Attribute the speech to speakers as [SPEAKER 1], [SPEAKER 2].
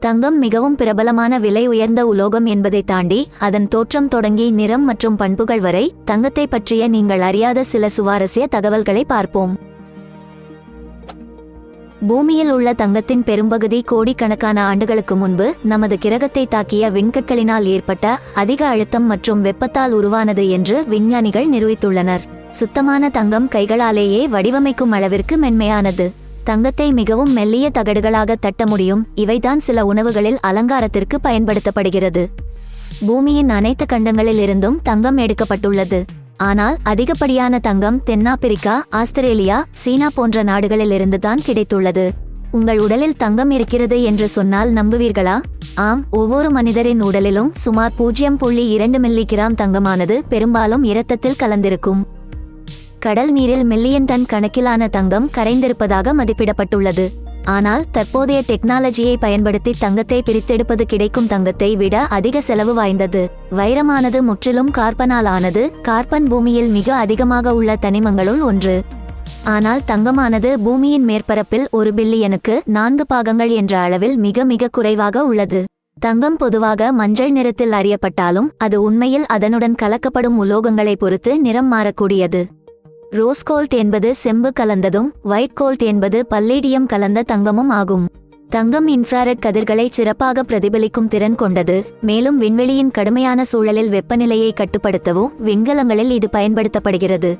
[SPEAKER 1] தங்கம் மிகவும் பிரபலமான விலை உயர்ந்த உலோகம் என்பதை தாண்டி அதன் தோற்றம் தொடங்கி நிறம் மற்றும் பண்புகள் வரை தங்கத்தை பற்றிய நீங்கள் அறியாத சில சுவாரஸ்ய தகவல்களை பார்ப்போம். பூமியில் உள்ள தங்கத்தின் பெரும்பகுதி கோடிக்கணக்கான ஆண்டுகளுக்கு முன்பு நமது கிரகத்தை தாக்கிய விண்கற்களினால் ஏற்பட்ட அதிக அழுத்தம் மற்றும் வெப்பத்தால் உருவானது என்று விஞ்ஞானிகள் நிரூபித்துள்ளனர். சுத்தமான தங்கம் கைகளாலேயே வடிவமைக்கும் அளவிற்கு மென்மையானது. தங்கத்தை மிகவும் மெல்லிய தகடுகளாக தட்ட முடியும். இவைதான் சில உணவுகளில் அலங்காரத்திற்கு பயன்படுத்தப்படுகிறது. பூமியின் அனைத்து கண்டங்களில் இருந்தும் தங்கம் எடுக்கப்பட்டுள்ளது. ஆனால் அதிகப்படியான தங்கம் தென்னாப்பிரிக்கா ஆஸ்திரேலியா சீனா போன்ற நாடுகளில் இருந்துதான் கிடைத்துள்ளது. உங்கள் உடலில் தங்கம் இருக்கிறது என்று சொன்னால் நம்புவீர்களா? ஆம் ஒவ்வொரு மனிதரின் உடலிலும் சுமார் பூஜ்ஜியம் புள்ளி இரண்டு மில்லி கிராம் தங்கமானது பெரும்பாலும் இரத்தத்தில் கலந்திருக்கும். கடல் நீரில் மில்லியன் டன் கணக்கிலான தங்கம் கரைந்திருப்பதாக மதிப்பிடப்பட்டுள்ளது. ஆனால் தற்போதைய டெக்னாலஜியை பயன்படுத்தி தங்கத்தை பிரித்தெடுப்பது கிடைக்கும் தங்கத்தை விட அதிக செலவு வாய்ந்தது. வைரமானது முற்றிலும் கார்பனால் ஆனது கார்பன் பூமியில் மிக அதிகமாக உள்ள தனிமங்களுள் ஒன்று. ஆனால் தங்கமானது பூமியின் மேற்பரப்பில் ஒரு பில்லியனுக்கு நான்கு பாகங்கள் என்ற அளவில் மிக மிக குறைவாக உள்ளது. தங்கம் பொதுவாக மஞ்சள் நிறத்தில் அறியப்பட்டாலும் அது உண்மையில் அதனுடன் கலக்கப்படும் உலோகங்களை பொறுத்து நிறம் மாறக்கூடியது. ரோஸ் கோல்ட் என்பது செம்பு கலந்ததும் ஒயிட் கோல்ட் என்பது பல்லேடியம் கலந்த தங்கமும் ஆகும். தங்கம் இன்ஃப்ராரெட் கதிர்களை சிறப்பாக பிரதிபலிக்கும் திறன் கொண்டது மேலும் விண்வெளியின் கடுமையான சூழலில் வெப்பநிலையை கட்டுப்படுத்தவும் விண்கலங்களில் இது பயன்படுத்தப்படுகிறது.